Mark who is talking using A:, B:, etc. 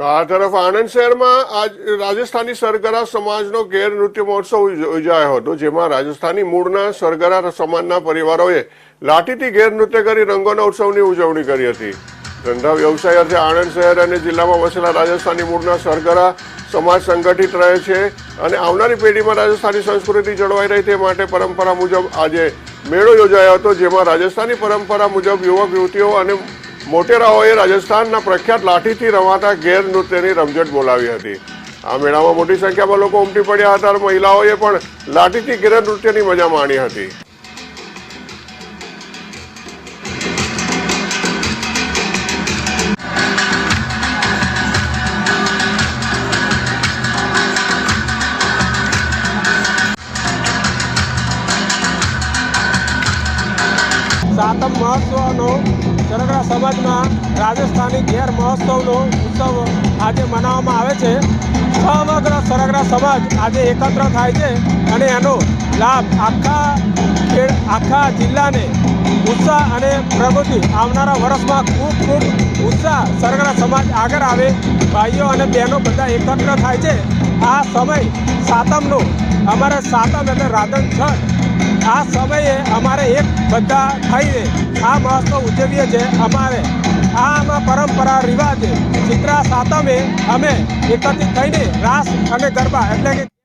A: તો આ તરફ આણંદ શહેરમાં આજ રાજસ્થાની સરગરા સમાજનો ગેર નૃત્ય મહોત્સવ યોજાયો હતો, જેમાં રાજસ્થાની મૂળના સરગરા સમાજના પરિવારોએ લાઠીથી ગેર નૃત્ય કરી રંગોના ઉત્સવની ઉજવણી કરી હતી. ધંધા વ્યવસાય અર્થે આણંદ શહેર અને જિલ્લામાં વસેલા રાજસ્થાની મૂળના સરગરા સમાજ સંગઠિત રહે છે અને આવનારી પેઢીમાં રાજસ્થાની સંસ્કૃતિ જળવાઈ રહે તે માટે પરંપરા મુજબ આજે મેળો યોજાયો હતો, જેમાં રાજસ્થાની પરંપરા મુજબ યુવક યુવતીઓ અને મોટેરાઓએ રાજસ્થાનના પ્રખ્યાત લાઠીથી રમાતા ગેર નૃત્યની રમઝટ બોલાવી હતી. આ મેળામાં મોટી સંખ્યામાં લોકો ઉમટી પડ્યા હતા અને મહિલાઓએ પણ લાઠીથી ગેર નૃત્યની મજા માણી હતી.
B: સાતમ મહોત્સવનો સરગરા સમાજમાં રાજસ્થાની ઘેર મહોત્સવનો ઉત્સવ આજે મનાવવામાં આવે છે. સમગ્ર સરગડા સમાજ આજે એકત્ર થાય છે અને એનો લાભ આખા આખા જિલ્લાને ઉત્સાહ અને પ્રગતિ આવનારા વર્ષમાં ખૂબ ખૂબ ઉત્સાહ સરગડા સમાજ આગળ આવે. ભાઈઓ અને બહેનો બધા એકત્ર થાય છે. આ સમય સાતમનો. અમારે સાતમ એટલે રાધન છઠ આ સમયે અમારે એક બધા થઈને આ મહોત્સવ ઉજવીએ છીએ અમારે. આ આમાં પરંપરા, રિવાજ, ચિત્રા સાતમે અમે એકત્રિત થઈને રાસ અને ગરબા એટલે કે